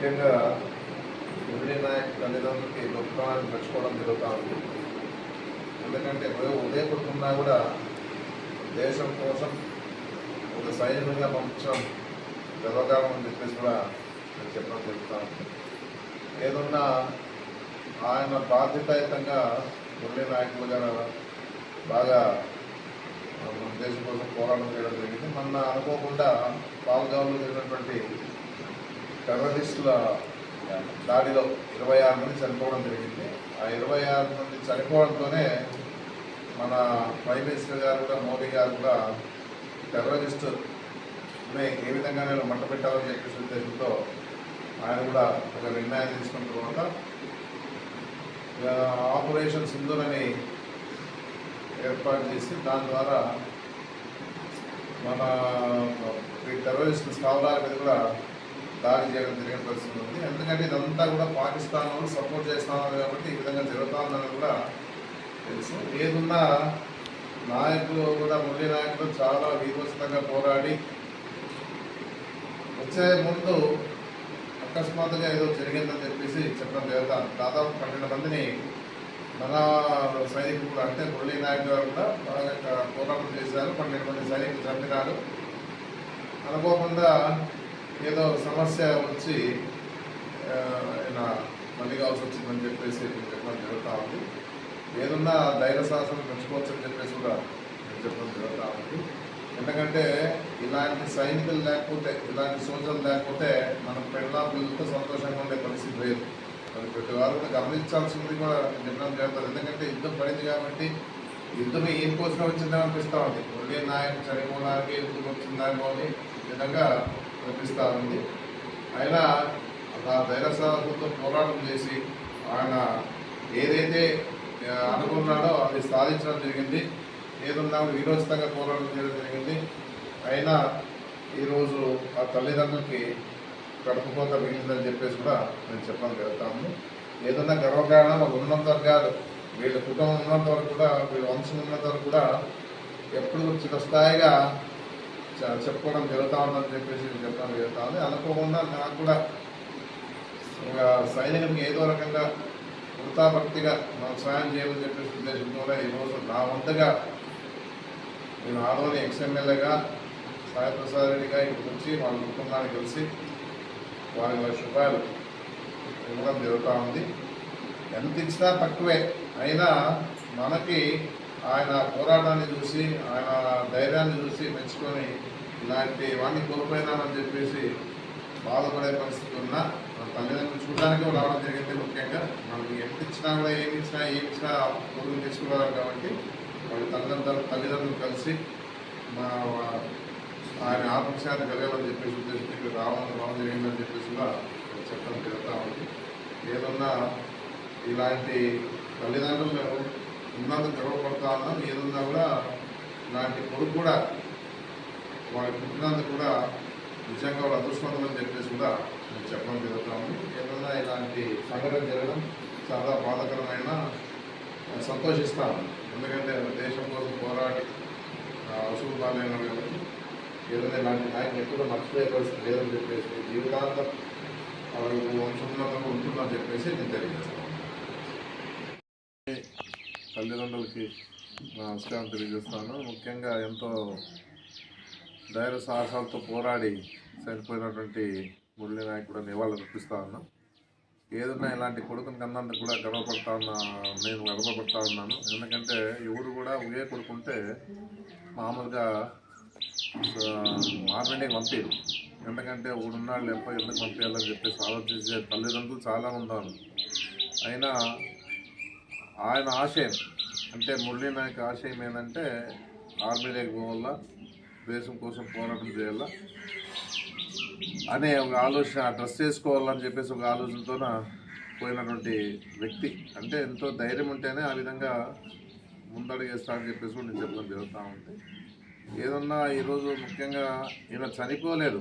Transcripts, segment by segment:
ముఖ్యంగా మురళీ నాయక్ తల్లిదండ్రులకి గొప్పతనాన్ని పెంచుకోవడం జరుగుతూ ఉంది. ఎందుకంటే ఉదయం పుట్టుకున్నా కూడా దేశం కోసం ఒక సైనికుడిగా పంపించడం గర్వకారం అని చెప్పేసి కూడా నేను చెప్పడం జరుగుతూ ఉంది. ఏదన్నా ఆయన బాధ్యతాయుతంగా మురళీ నాయకులు గారు బాగా మన దేశం కోసం పోరాటం చేయడం జరిగింది. మొన్న అనుకోకుండా పాల్గొనలో జరిగినటువంటి టెర్రరిస్టుల దాడిలో ఇరవై ఆరు మంది చనిపోవడం జరిగింది. ఆ ఇరవై ఆరు మంది చనిపోవడంతోనే మన ప్రైమ్ మినిస్టర్ గారు కూడా మోడీ గారు కూడా టెర్రరిస్టు ఏ విధంగా నేను మంట పెట్టాలని చెప్పేసి ఉద్దేశంతో ఆయన కూడా ఒక నిర్ణయం తీసుకున్న తర్వాత ఆపరేషన్ సింధూర్ అని ఏర్పాటు చేసి దాని ద్వారా మన ఈ టెర్రరిస్ట్ స్థావరాల మీద కూడా దాడి చేయడం జరిగిన పరిస్థితి ఉంది. ఎందుకంటే ఇదంతా కూడా పాకిస్తాన్ వాళ్ళు సపోర్ట్ చేస్తున్నారు కాబట్టి ఈ విధంగా జరుగుతుందని కూడా తెలుసు. ఏదున్నా నాయకులు కూడా మురళీ నాయకులు చాలా వీరోచితంగా పోరాడి వచ్చే ముందు అకస్మాత్తుగా ఏదో జరిగిందని చెప్పేసి చెప్పడం జరుగుతాను దాదాపు పన్నెండు మందిని మన సైనికులు కూడా అంటే మురళీ నాయక్ గారు కూడా బాగా పోరాటం చేశారు. పన్నెండు మంది సైనికులు చంపినారు. అనుకోకుండా ఏదో సమస్య వచ్చి ఇలా మళ్ళీ కావాల్సి వచ్చిందని చెప్పేసి నేను చెప్పడం జరుగుతూ ఉంది. ఏదన్నా ధైర్య సాహసం పెంచుకోవచ్చు అని చెప్పేసి కూడా నేను చెప్పడం జరుగుతూ ఉంది. ఎందుకంటే ఇలాంటి సైనికులు లేకపోతే ఇలాంటి సోదరులు లేకపోతే మనం పెళ్ళ పిల్లలతో సంతోషంగా ఉండే పరిస్థితి లేదు. మరి ప్రతి వారు కూడా గమనించాల్సింది కూడా నిర్ణయం చెప్పడం జరుగుతుంది. ఎందుకంటే యుద్ధం పడింది కాబట్టి యుద్ధం ఏం కోసం వచ్చిందని అనిపిస్తూ ఉంది. ఒకే నాయకుడు చనిపోవడానికి యుద్ధం వచ్చిందని కానీ విధంగా అనిపిస్తూ ఉంది అయినా ఆ ధైర్యసాహసంతో పోరాటం చేసి ఆయన ఏదైతే అనుకున్నాడో అది సాధించడం జరిగింది. ఏదున్నా వినోచితంగా పోరాటం చేయడం జరిగింది. అయినా ఈరోజు ఆ తల్లిదండ్రులకి కడుపుకోత మిగిలిందని చెప్పేసి కూడా నేను చెప్పగలుగుతాము జరుగుతాము ఏదన్నా గర్వకారణం వాళ్ళు ఉన్నంత వరకు కాదు. వీళ్ళ కుటుంబం ఉన్నంత వరకు కూడా వీళ్ళ వంశం ఉన్నంత వరకు కూడా ఎప్పుడు చిరస్థాయిగా చెప్పుకోవడం జరుగుతూ ఉందని చెప్పేసి చెప్పడం జరుగుతూ ఉంది. అనుకోకుండా నాకు కూడా ఒక సైనికునికి ఏదో రకంగా వృతాభక్తిగా మనం సాయం చేయాలని చెప్పేసి ఉద్దేశంతో ఈరోజు నా వంతుగా నేను ఆదోని ఎక్స్ఎమ్మెల్యేగా సాయిప్రసాద్ రెడ్డిగా ఇక్కడికి వచ్చి వాళ్ళ కుటుంబాన్ని కలిసి వారి లక్ష రూపాయలు ఇవ్వడం జరుగుతూ ఉంది. ఎంత ఇచ్చినా తక్కువే. అయినా మనకి ఆయన పోరాటాన్ని చూసి ఆయన ధైర్యాన్ని చూసి మెచ్చుకొని ఇలాంటి వాడిని కోల్పోయినానని చెప్పేసి బాధపడే పరిస్థితి ఉన్నా మన తల్లిదండ్రులు చూడడానికి రావడం జరిగింది ముఖ్యంగా. మనకి ఎంత ఇచ్చినా కూడా ఏమి ఇచ్చినా ఏమి ఇచ్చినా కొడుకుని తీసుకురావాలి కాబట్టి వాళ్ళ తల్లిదండ్రులు తల్లిదండ్రులు కలిసి మా ఆయన ఆత్మశాంతి కలగాలని చెప్పేసి ఉద్దేశం ఇక్కడ రావడం రావడం జరిగిందని చెప్పేసి కూడా చెప్పడం జరుగుతూ ఉంది. ఏదన్నా ఇలాంటి తల్లిదండ్రులు ఉన్నందుకు గర్వపడతా ఉన్నాం ఏదన్నా కూడా ఇలాంటి కొడుకు కూడా వాళ్ళు పుట్టినందుకు కూడా నిజంగా వాళ్ళు అదృష్టవంతులని చెప్పేసి కూడా నేను చెప్పడం జరుగుతాము ఏదన్నా ఇలాంటి సంఘటన జరగడం చాలా బాధాకరమైన సంతోషిస్తాను ఎందుకంటే దేశం కోసం పోరాడి అసలు బాగాలేన కాబట్టి ఏదైనా ఇలాంటి నాయకులు ఎప్పుడూ మర్చిపోయే పరిస్థితి లేదని చెప్పేసి జీవితాంతం వాళ్ళకి వంశంలో ఉంటుందని చెప్పేసి నేను తెలియజేస్తాను తల్లిదండ్రులకి నమస్కారం తెలియజేస్తాను. ముఖ్యంగా ఎంతో ధైర్య సాహసాలతో పోరాడి చనిపోయినటువంటి మురళీ నాయకుడు నివాళులు అర్పిస్తా ఉన్నాం. ఏదన్నా ఇలాంటి కొడుకుని కన్నందుకు కూడా గర్వపడతా ఉన్నా నేను గర్వపడతా ఉన్నాను. ఎందుకంటే ఎవరు కూడా ఒకే కొడుకుంటే మామూలుగా మార్నింగ్ పంపించరు ఎందుకంటే ఒకడున్నాళ్ళు లేకపోతే ఎందుకు పంపించాలని చెప్పేసి ఆలోచించే తల్లిదండ్రులు చాలా ఉన్నారు. అయినా ఆయన ఆశయం. అంటే మురళీ నాయక్ ఆశయం ఏంటంటే ఆర్మీలోకి పోవాలా దేశం కోసం పోరాటం చేయాలా అనే ఒక ఆలోచన డ్రెస్ చేసుకోవాలని చెప్పేసి ఒక ఆలోచనతోన పోయినటువంటి వ్యక్తి. అంటే ఎంతో ధైర్యం ఉంటేనే ఆ విధంగా ముందడుగేస్తానని చెప్పేసి కూడా నేను చెప్పడం జరుగుతూ ఉంది. ఏదన్నా ఈరోజు ముఖ్యంగా ఈయన చనిపోలేదు.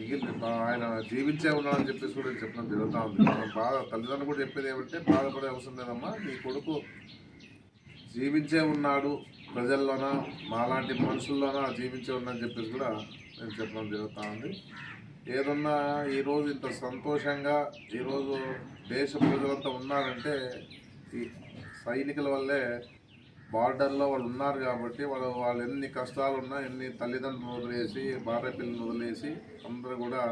మిగిలిన ఆయన జీవించే ఉన్నాడని చెప్పేసి కూడా నేను చెప్పడం జరుగుతూ ఉంది. మనం బాధ తల్లిదండ్రులు కూడా చెప్పేది ఏమంటే బాధపడే అవసరం లేదమ్మా నీ కొడుకు జీవించే ఉన్నాడు ప్రజల్లోన మాలాంటి మనుషుల్లోన జీవించే ఉన్నాడని చెప్పేసి కూడా నేను చెప్పడం జరుగుతూ ఉంది. ఏదన్నా ఈరోజు ఇంత సంతోషంగా ఈరోజు దేశ ప్రజలంతా ఉన్నారంటే ఈ సైనికుల వల్లే బార్డర్లో వాళ్ళు ఉన్నారు కాబట్టి వాళ్ళు వాళ్ళు ఎన్ని కష్టాలు ఉన్నా ఎన్ని తల్లిదండ్రులు వదిలేసి భార్య పిల్లలు వదిలేసి అందరూ కూడా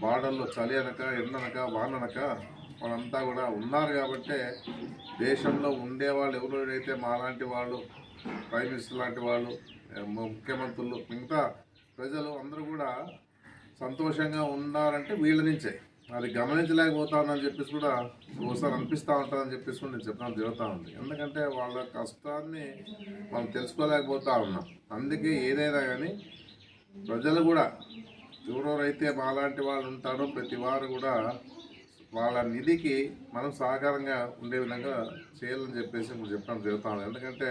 బార్డర్లో చలి అనక ఎండనక వాననక వాళ్ళంతా కూడా ఉన్నారు కాబట్టే దేశంలో ఉండేవాళ్ళు ఎవరైతే మాలాంటి వాళ్ళు ప్రైమ్ మినిస్టర్ లాంటి వాళ్ళు ముఖ్యమంత్రులు మిగతా ప్రజలు అందరూ కూడా సంతోషంగా ఉన్నారంటే వీళ్ళ నుంచే. అది గమనించలేకపోతానని చెప్పేసి కూడా ఒకసారి అనిపిస్తూ ఉంటుందని చెప్పేసి కూడా నేను చెప్పడం జరుగుతూ ఉంది. ఎందుకంటే వాళ్ళ కష్టాన్ని మనం తెలుసుకోలేకపోతా ఉన్నాం. అందుకే ఏదైనా కానీ ప్రజలు కూడా ఎవరెవరైతే మాలాంటి వాళ్ళు ఉంటారో ప్రతి వారు కూడా వాళ్ళ నిధికి మనం సహకారంగా ఉండే విధంగా చేయాలని చెప్పేసి ఇప్పుడు చెప్పడం జరుగుతూ ఉంది. ఎందుకంటే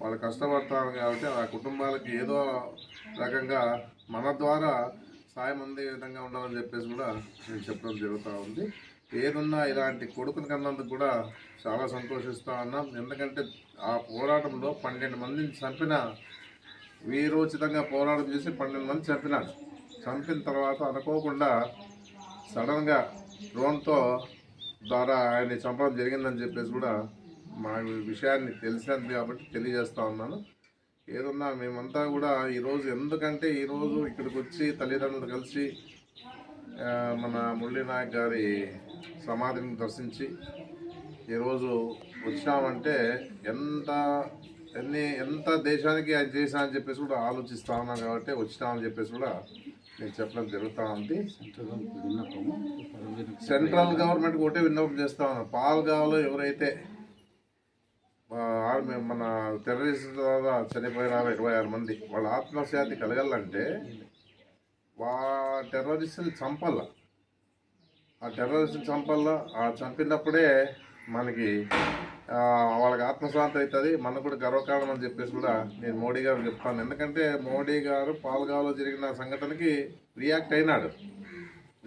వాళ్ళు కష్టపడతారు కాబట్టి ఆ కుటుంబాలకి ఏదో రకంగా మన ద్వారా సాయం అందే విధంగా ఉండాలని చెప్పేసి కూడా నేను చెప్పడం జరుగుతూ ఉంది. ఏదున్నా ఇలాంటి కొడుకుని కన్నందుకు కూడా చాలా సంతోషిస్తూ ఉన్నాం. ఎందుకంటే ఆ పోరాటంలో పన్నెండు మందిని చంపిన వీరోచితంగా పోరాటం చేసి పన్నెండు మంది చంపినాడు చంపిన తర్వాత అనుకోకుండా సడన్గా డ్రోన్తో ద్వారా ఆయన్ని చంపడం జరిగిందని చెప్పేసి కూడా మా విషయాన్ని తెలిసినది కాబట్టి తెలియజేస్తూ ఉన్నాను. ఏదన్నా మేమంతా కూడా ఈరోజు ఎందుకంటే ఈరోజు ఇక్కడికి వచ్చి తల్లిదండ్రులు కలిసి మన మురళీ నాయక్ గారి సమాధిని దర్శించి ఈరోజు వచ్చినామంటే ఎంత ఎన్ని ఎంత దేశానికి ఆయన చేశా అని చెప్పేసి కూడా ఆలోచిస్తా ఉన్నాం కాబట్టి వచ్చినామని చెప్పేసి కూడా నేను చెప్పడం జరుగుతూ ఉంది. సెంట్రల్ గవర్నమెంట్ ఒకటే విన్నపం చేస్తా ఉన్నాం. పాల్గావ్లో ఎవరైతే మన టెర్రరిస్ట్ ద్వారా చనిపోయిన ఇరవై ఆరు మంది. వాళ్ళ ఆత్మశాంతి కలగాలంటే వా టెర్రరిస్ట్ని చంపాల. ఆ టెర్రరిస్ట్ని చంపాల. ఆ చంపినప్పుడే మనకి వాళ్ళకి ఆత్మశాంతి అవుతుంది మనకు కూడా గర్వకారణం అని చెప్పేసి కూడా నేను మోడీ గారు చెప్తాను. ఎందుకంటే మోడీ గారు పాల్గావ్లో జరిగిన సంఘటనకి రియాక్ట్ అయినాడు.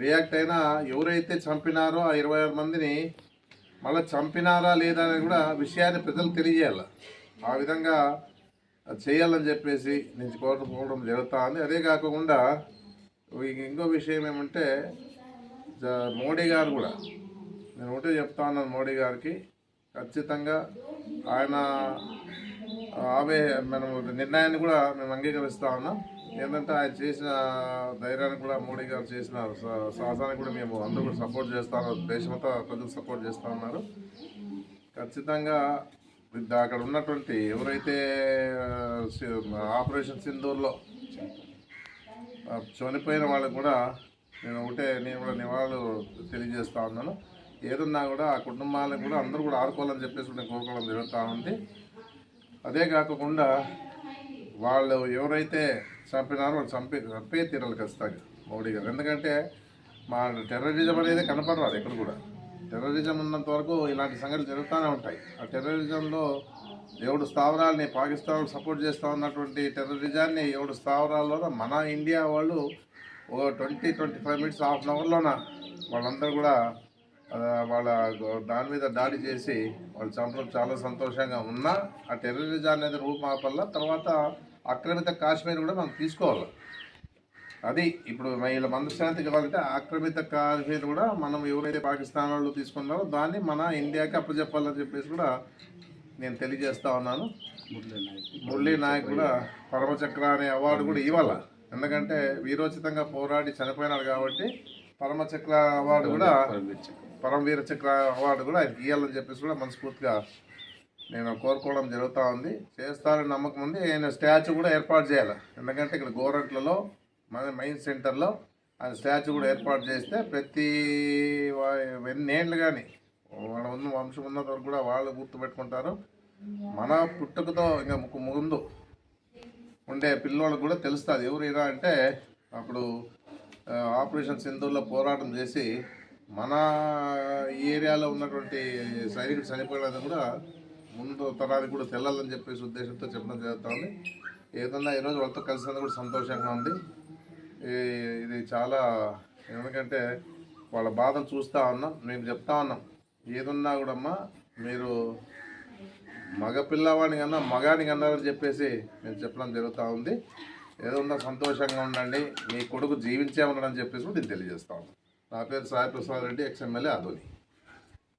రియాక్ట్ అయినా ఎవరైతే చంపినారో ఆ ఇరవై ఆరు మందిని మళ్ళీ చంపినారా లేదా అనేది కూడా విషయాన్ని ప్రజలు తెలియజేయాలి. ఆ విధంగా చేయాలని చెప్పేసి నేను కోరుకోవడం జరుగుతూ ఉంది అదే కాకుండా ఇంకో విషయం ఏమంటే జ- మోడీ గారు కూడా నేను ఒకటే చెప్తా ఉన్నాను మోడీ గారికి ఖచ్చితంగా ఆయన ఆమె మనం నిర్ణయాన్ని కూడా మేము అంగీకరిస్తా ఉన్నాం. ఏంటంటే ఆయన చేసిన ధైర్యానికి కూడా మోడీ గారు చేసిన సాహసానికి కూడా మేము అందరూ కూడా సపోర్ట్ చేస్తాను. దేశమంతా ప్రజలు సపోర్ట్ చేస్తూ ఉన్నారు. ఖచ్చితంగా అక్కడ ఉన్నటువంటి ఎవరైతే ఆపరేషన్ సింధూర్లో చనిపోయిన వాళ్ళకు కూడా నేను ఒకటే నేను కూడా నివాళులు తెలియజేస్తా ఉన్నాను. ఏదన్నా కూడా ఆ కుటుంబాలకు కూడా అందరూ కూడా ఆడుకోవాలని చెప్పేసి నేను కోరుకోవడం జరుగుతూ ఉంది. అదే కాకుండా వాళ్ళు ఎవరైతే చంపినారో వాళ్ళు చంపే చంపే తీరాలి ఖచ్చితంగా మోడీ గారు. ఎందుకంటే మా టెర్రరిజం అనేది కనపడరాదు ఎక్కడ కూడా. టెర్రరిజం ఉన్నంత వరకు ఇలాంటి సంఘటనలు జరుగుతూనే ఉంటాయి. ఆ టెర్రరిజంలో ఏడు స్థావరాలని పాకిస్తాన్ సపోర్ట్ చేస్తూ ఉన్నటువంటి టెర్రరిజాన్ని ఏడు స్థావరాల్లో మన ఇండియా వాళ్ళు ఓ twenty twenty five minutes half an అవర్లోన వాళ్ళందరూ కూడా వాళ్ళ దాని మీద దాడి చేసి వాళ్ళు చంపడం చాలా సంతోషంగా ఉన్నా ఆ టెర్రరిజం అనేది రూపుమాపల్ల తర్వాత ఆక్రమిత కాశ్మీర్ కూడా మనం తీసుకోవాలి. అది ఇప్పుడు వీళ్ళ మనశ్శాంతి కావాలంటే ఆక్రమిత కాశ్మీర్ కూడా మనం ఎవరైతే పాకిస్తాన్ వాళ్ళు తీసుకున్నారో దాన్ని మన ఇండియాకి అప్పచెప్పాలని చెప్పేసి కూడా నేను తెలియజేస్తా ఉన్నాను. మురళీ నాయక్ కూడా పరమచక్ర అనే అవార్డు కూడా ఇవ్వాల. ఎందుకంటే వీరోచితంగా పోరాడి చనిపోయినాడు కాబట్టి పరమచక్ర అవార్డు కూడా పరమవీర చక్ర అవార్డు కూడా ఆయనకి ఇవ్వాలని చెప్పేసి కూడా మనస్ఫూర్తిగా నేను కోరుకోవడం జరుగుతూ ఉంది. చేస్తారని నమ్మకం ఉంది. ఆయన స్టాచ్యూ కూడా ఏర్పాటు చేయాలి. ఎందుకంటే ఇక్కడ గోరంట్లలో మన మెయిన్ సెంటర్లో ఆయన స్టాచ్యూ కూడా ఏర్పాటు చేస్తే ప్రతి ఎన్నేళ్ళు కానీ వాళ్ళ ఉన్న వంశం ఉన్నంత వరకు కూడా వాళ్ళు గుర్తుపెట్టుకుంటారు మన పుట్టుకతో ఇంకా ముక్కు ముందు ఉండే పిల్లోళ్ళకి కూడా తెలుస్తుంది. ఎవరు ఇలా అంటే అప్పుడు ఆపరేషన్ సింధూర్లో పోరాటం చేసి మన ఈ ఏరియాలో ఉన్నటువంటి సైనికుడు చనిపోయినది కూడా ముందు తరానికి కూడా తెల్లాలని చెప్పేసి ఉద్దేశంతో చెప్పడం జరుగుతుంది. ఏదన్నా ఈరోజు వాళ్ళతో కలిసినందుకు కూడా సంతోషంగా ఉంది. ఈ- ఇది చాలా ఎందుకంటే వాళ్ళ బాధను చూస్తూ ఉన్నాం మేము చెప్తా ఉన్నాం. ఏదున్నా కూడా అమ్మా మీరు మగ పిల్లవాడిని కన్నా మగాని అన్నారని చెప్పేసి నేను చెప్పడం జరుగుతూ ఉంది. ఏదన్నా సంతోషంగా ఉండండి మీ కొడుకు జీవించే ఉన్నాడని చెప్పేసి కూడా నేను తెలియజేస్తా ఉన్నాను. నా పేరు సాయి ప్రసాద్ రెడ్డి ఎక్స్ఎమ్మెల్యే అధోని